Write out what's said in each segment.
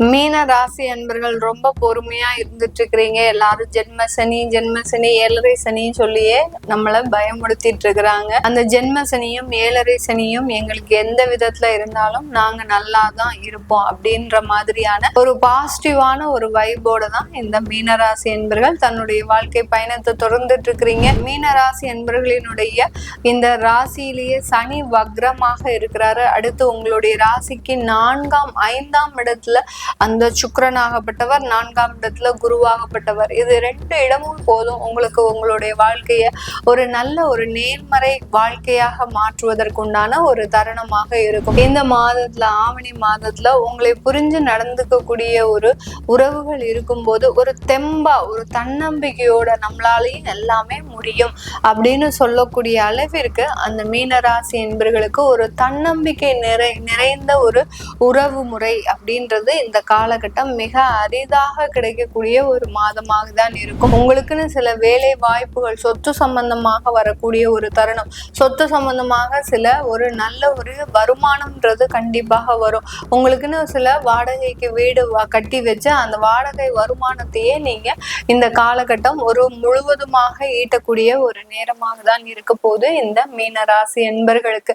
மீன ராசி அன்பர்கள் ரொம்ப பொறுமையா இருந்துட்டு இருக்கிறீங்க எல்லாரும் ஜென்ம சனி ஜென்ம சனி ஏழரை சனின்னு சொல்லியே நம்மள பயமுடுத்திட்டு இருக்கிறாங்க. அந்த ஜென்ம சனியும் ஏழரை சனியும் எங்களுக்கு எந்த விதத்துல இருந்தாலும் நாங்க நல்லா தான் இருப்போம் அப்படின்ற மாதிரியான ஒரு பாசிட்டிவான ஒரு வைபோட தான் இந்த மீனராசி என்பர்கள் தன்னுடைய வாழ்க்கை பயணத்தை தொடர்ந்துட்டு இருக்கிறீங்க மீனராசி என்பர்களினுடைய இந்த ராசியிலேயே சனி வக்ரமாக இருக்கிறாரு. அடுத்து உங்களுடைய ராசிக்கு நான்காம் ஐந்தாம் இடத்துல அந்த சுக்கிரனாகப்பட்டவர் நான்காம் இடத்துல குருவாகப்பட்டவர். இது ரெண்டு இடமும் போதும். உங்களுக்கு உங்களுடைய வாழ்க்கைய ஒரு நல்ல ஒரு நேர்மறை வாழ்க்கையாக மாற்றுவதற்குண்டான ஒரு தருணமாக இருக்கும். இந்த மாதத்துல ஆவணி மாதத்துல உங்களை புரிஞ்சு நடந்துக்கக்கூடிய ஒரு உறவுகள் இருக்கும்போது ஒரு தெம்பா ஒரு தன்னம்பிக்கையோட நம்மளாலையும் எல்லாமே முடியும் அப்படின்னு சொல்லக்கூடிய அளவிற்கு அந்த மீனராசி என்பர்களுக்கு ஒரு தன்னம்பிக்கை நிறை நிறைந்த ஒரு உறவு முறை அப்படின்றது இந்த காலகட்டம் மிக அரிதாக கிடைக்கக்கூடிய ஒரு மாதமாக தான் இருக்கும். உங்களுக்குன்னு சில வேலை வாய்ப்புகள் சொத்து சம்பந்தமாக வரக்கூடிய ஒரு தருணம் சொத்து சம்பந்தமாக சில ஒரு நல்ல ஒரு வருமானம்ன்றது கண்டிப்பாக வரும். உங்களுக்குன்னு சில வாடகைக்கு வீடு கட்டி வச்சு அந்த வாடகை வருமானத்தையே நீங்க இந்த காலகட்டம் ஒரு முழுவதுமாக ஈட்டக்கூடிய ஒரு நேரமாக தான் இருக்க போது இந்த மீனராசி என்பர்களுக்கு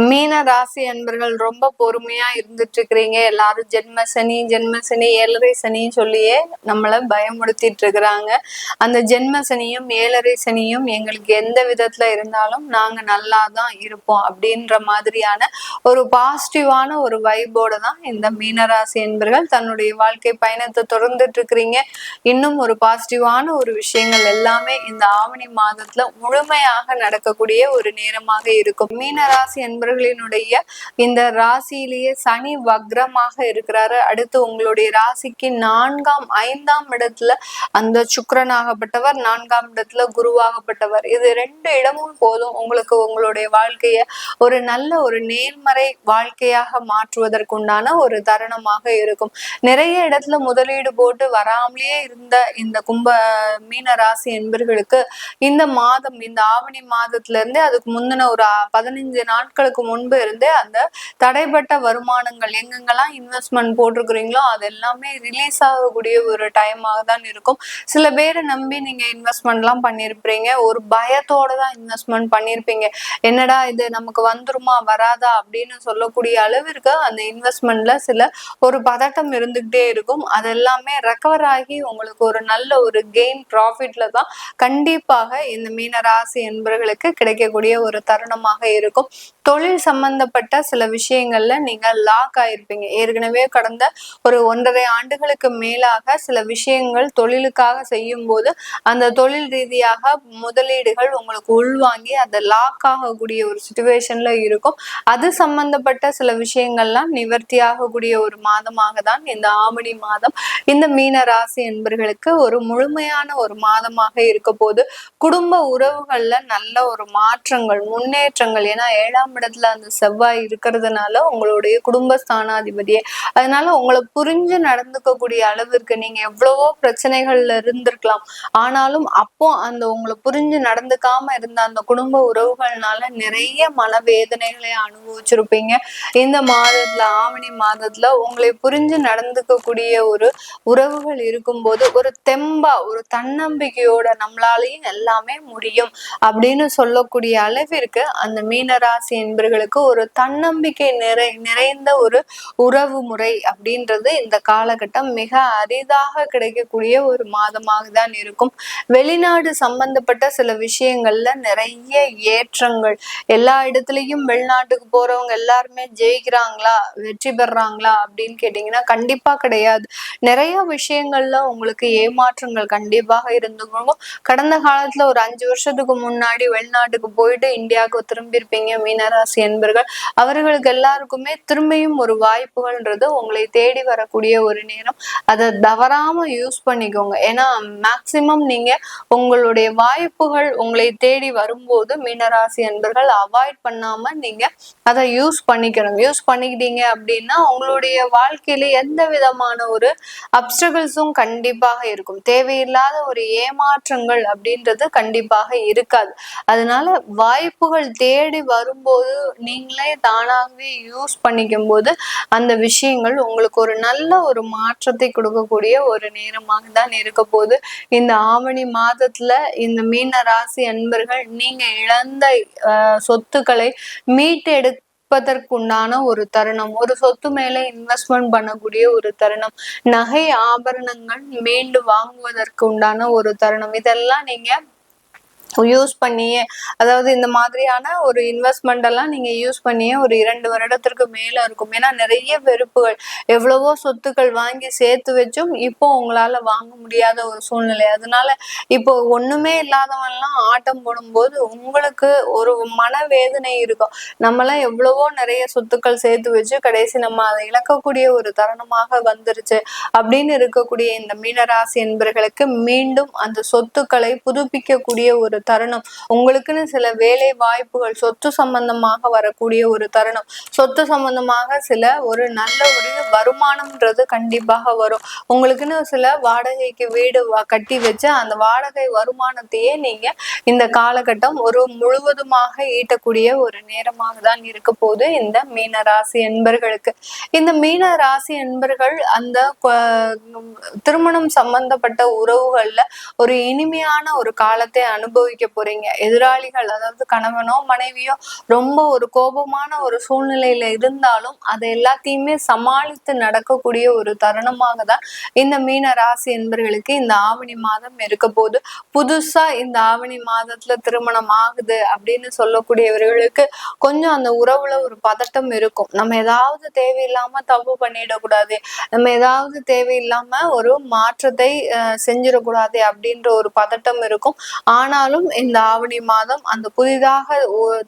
மீன ராசி அன்பர்கள் ரொம்ப பொறுமையா இருந்துட்டு இருக்கிறீங்க எல்லாரும் ஜென்ம சனி ஜென்ம சனி ஏழரை சனின்னு சொல்லியே நம்மள பயமுடுத்திட்டு இருக்கிறாங்க. அந்த ஜென்ம சனியும் ஏழரை சனியும் எங்களுக்கு எந்த விதத்துல இருந்தாலும் நாங்க நல்லா தான் இருப்போம் அப்படின்ற மாதிரியான ஒரு பாசிட்டிவான ஒரு வைபோட தான் இந்த மீனராசி என்பர்கள் தன்னுடைய வாழ்க்கை பயணத்தை தொடர்ந்துட்டு இருக்கிறீங்க. இன்னும் ஒரு பாசிட்டிவான ஒரு விஷயங்கள் எல்லாமே இந்த ஆவணி மாதத்துல முழுமையாக நடக்கக்கூடிய ஒரு நேரமாக இருக்கும். மீனராசி நண்பர்களினுடைய இந்த ராசியிலேயே சனி வக்ரமாக இருக்கிறாரு. அடுத்து உங்களுடைய ராசிக்கு நான்காம் ஐந்தாம் இடத்துல அந்த சுக்கரனாகப்பட்டவர் நான்காம் இடத்துல குருவாகப்பட்டவர். இது ரெண்டு இடமும் போதும். உங்களுக்கு உங்களுடைய வாழ்க்கைய ஒரு நல்ல ஒரு நேர்மறை வாழ்க்கையாக மாற்றுவதற்குண்டான ஒரு தருணமாக இருக்கும். நிறைய இடத்துல முதலீடு போட்டு வராமலேயே இருந்த இந்த கும்ப மீன ராசி என்பர்களுக்கு இந்த மாதம் இந்த ஆவணி மாதத்துல இருந்தே அதுக்கு முந்தின ஒரு அ- பதினஞ்சு நாட்களுக்கு முன்பு இருந்தே அந்த தடைப்பட்ட வருமானங்கள் எங்கெங்கெல்லாம் இன்வெஸ்ட்மெண்ட் போட்டிருக்கிறீங்களோ அது எல்லாமே ரிலீஸ் ஆகக்கூடிய ஒரு டைமாக தான் இருக்கும். சில பேரை நம்பி நீங்க இன்வெஸ்ட்மெண்ட்லாம் பண்ணியிருப்பீங்க ஒரு பயத்தோட தான் இன்வெஸ்ட்மெண்ட் பண்ணியிருப்பீங்க என்னடா இது நமக்கு வந்துருமா வராதா அப்படின்னு சொல்லக்கூடிய அளவிற்கு அந்த இன்வெஸ்ட்மெண்ட்ல சில ஒரு பதட்டம் இருந்துகிட்டே இருக்கும். அது எல்லாமே ரெக்கவர் ஆகி உங்களுக்கு ஒரு நல்ல ஒரு கெயின் ப்ராஃபிட்ல தான் கண்டிப்பாக இந்த மீனராசி என்பவர்களுக்கு கிடைக்கக்கூடிய ஒரு தருணமாக இருக்கும். தொழில் சம்பந்தப்பட்ட சில விஷயங்கள்ல நீங்க லாக் ஆயிருப்பீங்க. ஏற்கனவே கடந்த ஒரு ஒன்றரை ஆண்டுகளுக்கு மேலாக சில விஷயங்கள் தொழிலுக்காக செய்யும் போது அந்த தொழில் ரீதியாக முதலீடுகள் உங்களுக்கு உள்வாங்கி அந்த லாக் ஆகக்கூடிய ஒரு சுச்சுவேஷன்ல இருக்கும். அது சம்பந்தப்பட்ட சில விஷயங்கள்லாம் நிவர்த்தி ஆகக்கூடிய ஒரு மாதமாக தான் இந்த ஆவணி மாதம் இந்த மீன ராசி என்பர்களுக்கு ஒரு முழுமையான ஒரு மாதமாக இருக்க போது குடும்ப உறவுகள்ல நல்ல ஒரு மாற்றங்கள் முன்னேற்றங்கள். ஏன்னா ஏழாம் இடத்துல அந்த செவ்வாய் இருக்கிறதுனால உங்களுடைய குடும்ப ஸ்தானாதிபதியே அதனால உங்களை புரிஞ்சு நடந்துக்கக்கூடிய அளவிற்கு நீங்க எவ்வளவோ பிரச்சனைகள்ல இருந்திருக்கலாம். ஆனாலும் அப்போ அந்த உங்களை புரிஞ்சு நடந்துக்காம இருந்த அந்த குடும்ப உறவுகள்னால நிறைய மனவேதனைகளை அனுபவிச்சிருப்பீங்க. இந்த மாதத்துல ஆவணி மாதத்துல உங்களை புரிஞ்சு நடந்துக்கக்கூடிய ஒரு உறவுகள் இருக்கும்போது ஒரு தெம்பா ஒரு தன்னம்பிக்கையோட நம்மளாலையும் எல்லாமே முடியும் அப்படின்னு சொல்லக்கூடிய அளவிற்கு அந்த மீனராசி நண்பர்களுக்கு ஒரு தன்னம்பிக்கை நிறை நிறைந்த ஒரு உறவு முறை அப்படின்றது இந்த காலகட்டம் மிக அரிதாக கிடைக்கக்கூடிய ஒரு மாதமாக தான் இருக்கும். வெளிநாடு சம்பந்தப்பட்ட சில விஷயங்கள்ல நிறைய ஏற்றங்கள். எல்லா இடத்துலயும் வெளிநாட்டுக்கு போறவங்க எல்லாருமே ஜெயிக்கிறாங்களா வெற்றி பெறாங்களா அப்படின்னு கேட்டீங்கன்னா கண்டிப்பா கிடையாது. நிறைய விஷயங்கள்ல உங்களுக்கு ஏமாற்றங்கள் கண்டிப்பாக இருந்துக்கும் கடந்த காலத்துல ஒரு அஞ்சு வருஷத்துக்கு முன்னாடி வெளிநாட்டுக்கு போயிட்டு இந்தியாவுக்கு திரும்பியிருப்பீங்க மீனராசி ராசி என்பர்கள். அவர்களுக்கு எல்லாருக்குமே திரும்பியும் ஒரு வாய்ப்புகள்ன்றது உங்களை தேடி வரக்கூடிய ஒரு நேரம். அதை தவறாம யூஸ் பண்ணிக்கோங்க. ஏன்னா மேக்சிமம் நீங்க உங்களுடைய வாய்ப்புகள் உங்களை தேடி வரும்போது மீனராசி என்பர்கள் அவாய்ட் பண்ணாம நீங்க அதை யூஸ் பண்ணிக்கணும். யூஸ் பண்ணிக்கிட்டீங்க அப்படின்னா உங்களுடைய வாழ்க்கையில எந்த விதமான ஒரு அப்டகிள்ஸும் கண்டிப்பாக இருக்கும். தேவையில்லாத ஒரு ஏமாற்றங்கள் அப்படின்றது கண்டிப்பாக இருக்காது. அதனால வாய்ப்புகள் தேடி வரும்போது நீங்களே தானாகவே யூஸ் பண்ணிக்கும் போது அந்த விஷயங்கள் உங்களுக்கு ஒரு நல்ல ஒரு மாற்றத்தை கொடுக்கக்கூடிய ஒரு நேரமாக தான் இருக்க போது இந்த ஆவணி மாதத்துல இந்த மீன ராசி அன்பர்கள் நீங்க இழந்த சொத்துக்களை மீட்டெடு இருப்பதற்குண்டான ஒரு தருணம் ஒரு சொத்து மேல இன்வெஸ்ட்மெண்ட் பண்ணக்கூடிய ஒரு தருணம் நகை ஆபரணங்கள் மீண்டு வாங்குவதற்கு உண்டான ஒரு தருணம் இதெல்லாம் நீங்க யூஸ் பண்ணியே அதாவது இந்த மாதிரியான ஒரு இன்வெஸ்ட்மெண்ட் எல்லாம் நீங்க யூஸ் பண்ணியே ஒரு இரண்டு வருடத்திற்கு மேல இருக்கும். ஏன்னா நிறைய வெறுப்புகள் எவ்வளவோ சொத்துக்கள் வாங்கி சேர்த்து வச்சும் இப்போ உங்களால வாங்க முடியாத ஒரு சூழ்நிலை. அதனால இப்போ ஒண்ணுமே இல்லாதவன்லாம் ஆட்டம் போடும்போது உங்களுக்கு ஒரு மனவேதனை இருக்கும். நம்மளாம் எவ்வளவோ நிறைய சொத்துக்கள் சேர்த்து வச்சு கடைசி நம்ம அதை இழக்கக்கூடிய ஒரு தருணமாக வந்துருச்சு. அப்படின்னு இருக்கக்கூடிய இந்த மீனராசி என்பர்களுக்கு மீண்டும் அந்த சொத்துக்களை புதுப்பிக்கக்கூடிய ஒரு தருணம். உங்களுக்குன்னு சில வேலை வாய்ப்புகள் சொத்து சம்பந்தமாக வரக்கூடிய ஒரு தருணம். சொத்து சம்பந்தமாக சில ஒரு நல்ல ஒரு வருமானம்ன்றது கண்டிப்பாக வரும். உங்களுக்குன்னு சில வாடகைக்கு வீடு கட்டி வச்சு அந்த வாடகை வருமானத்தையே நீங்க இந்த காலகட்டம் ஒரு முழுவதுமாக ஈட்டக்கூடிய ஒரு நேரமாக தான் இருக்க போது இந்த மீன ராசி என்பர்களுக்கு. இந்த மீன ராசி என்பர்கள் அந்த திருமணம் சம்பந்தப்பட்ட உறவுகள்ல ஒரு இனிமையான ஒரு காலத்தை அனுபவி அனுபவிக்க போறீங்க. எதிராளிகள் அதாவது கணவனோ மனைவியோ ரொம்ப ஒரு கோபமான ஒரு சூழ்நிலையில இருந்தாலும் அதை எல்லாத்தையுமே சமாளித்து நடக்கக்கூடிய ஒரு தருணமாக தான் இந்த மீன ராசி என்பர்களுக்கு இந்த ஆவணி மாதம் இருக்க போது புதுசா இந்த ஆவணி மாதத்துல திருமணம் ஆகுது அப்படின்னு சொல்லக்கூடியவர்களுக்கு கொஞ்சம் அந்த உறவுல ஒரு பதட்டம் இருக்கும். நம்ம ஏதாவது தேவையில்லாம தப்பு பண்ணிடக்கூடாது. நம்ம ஏதாவது தேவையில்லாம ஒரு மாற்றத்தை செஞ்சிடக்கூடாது அப்படின்ற ஒரு பதட்டம் இருக்கும். ஆனாலும் மாதம் இந்த ஆவணி மாதம் அந்த புதிதாக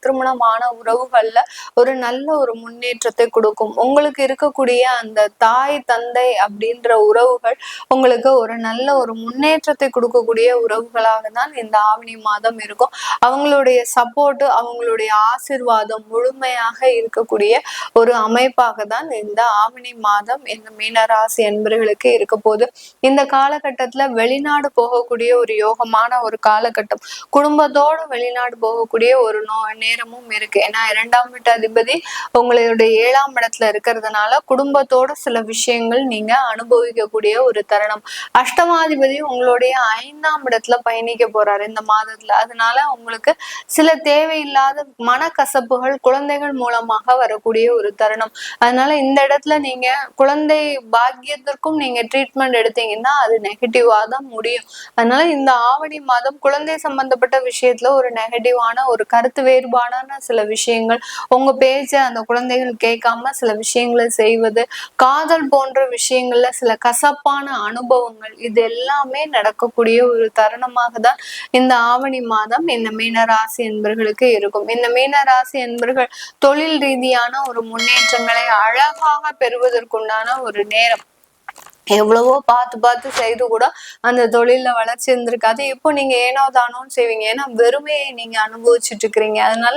திருமணமான உறவுகள்ல ஒரு நல்ல ஒரு முன்னேற்றத்தை கொடுக்கும். உங்களுக்கு இருக்கக்கூடிய அந்த தாய் தந்தை அப்படின்ற உறவுகள் உங்களுக்கு ஒரு நல்ல ஒரு முன்னேற்றத்தை கொடுக்கக்கூடிய உறவுகளாக தான் இந்த ஆவணி மாதம் இருக்கும். அவங்களுடைய சப்போர்ட் அவங்களுடைய ஆசிர்வாதம் முழுமையாக இருக்கக்கூடிய ஒரு அமைப்பாக தான் இந்த ஆவணி மாதம் இந்த மீனராசி என்பர்களுக்கு இருக்க போது இந்த காலகட்டத்துல வெளிநாடு போகக்கூடிய ஒரு யோகமான ஒரு காலகட்டம். குடும்பத்தோட வெளிநாடு போகக்கூடிய ஒரு நோ நேரமும் இருக்கு. ஏன்னா இரண்டாம் வீட்டு அதிபதி உங்களுடைய ஏழாம் இடத்துல இருக்கிறதுனால குடும்பத்தோட சில விஷயங்கள் நீங்க அனுபவிக்கக்கூடிய ஒரு தருணம். அஷ்டமாதிபதி உங்களுடைய ஐந்தாம் இடத்துல பயணிக்க போறாரு இந்த மாதத்துல. அதனால உங்களுக்கு சில தேவையில்லாத மனக்கசப்புகள் குழந்தைகள் மூலமாக வரக்கூடிய ஒரு தருணம். அதனால இந்த இடத்துல நீங்க குழந்தை பாக்கியத்திற்கும் நீங்க ட்ரீட்மெண்ட் எடுத்தீங்கன்னா அது நெகட்டிவா தான் முடியும். அதனால இந்த ஆவணி மாதம் குழந்தை சம்பந்த சம்பந்தப்பட்ட விஷயத்துல ஒரு நெகட்டிவான ஒரு கருத்து வேறுபாடான சில விஷயங்கள் உங்க பேச்ச அந்த குழந்தைகள் கேட்காம சில விஷயங்களை செய்வது காதல் போன்ற விஷயங்கள்ல சில கசப்பான அனுபவங்கள் இது எல்லாமே நடக்கக்கூடிய ஒரு தருணமாக தான் இந்த ஆவணி மாதம் இந்த மீனராசி என்பர்களுக்கு இருக்கும். இந்த மீனராசி என்பர்கள் தொழில் ரீதியான ஒரு முன்னேற்றங்களை அழகாக பெறுவதற்குண்டான ஒரு நேரம். எவ்வளவோ பார்த்து பார்த்து செய்து கூட அந்த தொழில வளர்ச்சி இருந்திருக்காது. இப்போ நீங்க ஏனோ தானோன்னு செய்வீங்க. ஏன்னா வெறுமையை நீங்க அனுபவிச்சுட்டு இருக்கிறீங்க அதனால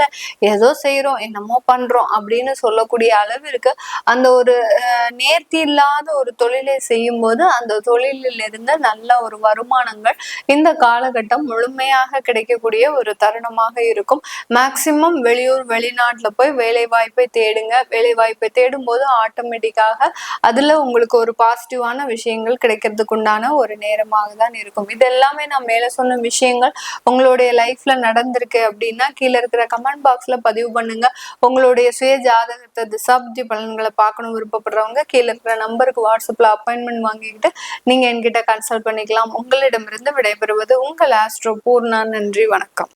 ஏதோ செய்யறோம் என்னமோ பண்றோம் அப்படின்னு சொல்லக்கூடிய அளவிற்கு அந்த ஒரு நேர்த்தி இல்லாத ஒரு தொழிலை செய்யும் போது அந்த தொழிலில் இருந்து நல்ல ஒரு வருமானங்கள் இந்த காலகட்டம் முழுமையாக கிடைக்கக்கூடிய ஒரு தருணமாக இருக்கும். மேக்சிமம் வெளியூர் வெளிநாட்டுல போய் வேலை வாய்ப்பை தேடுங்க. வேலை வாய்ப்பை தேடும் போது ஆட்டோமேட்டிக்காக அதுல உங்களுக்கு ஒரு பாசிட்டிவான சரியான விஷயங்கள் கிடைக்கிறதுக்கு உண்டான ஒரு நேரமாக தான் இருக்கும். இது எல்லாமே நான் மேல சொன்ன விஷயங்கள் உங்களுடைய லைஃப்ல நடந்திருக்கு அப்படின்னா கீழே இருக்கிற கமெண்ட் பாக்ஸ்ல பதிவு பண்ணுங்க. உங்களுடைய சுய ஜாதகத்தை திசாப்தி பலன்களை பார்க்கணும் விருப்பப்படுறவங்க கீழே இருக்கிற நம்பருக்கு வாட்ஸ்அப்ல அப்பாயின்மெண்ட் வாங்கிக்கிட்டு நீங்க என்கிட்ட கன்சல்ட் பண்ணிக்கலாம். உங்களிடமிருந்து விடைபெறுவது உங்கள் ஆஸ்ட்ரோ பூர்ணா நன்றி வணக்கம்.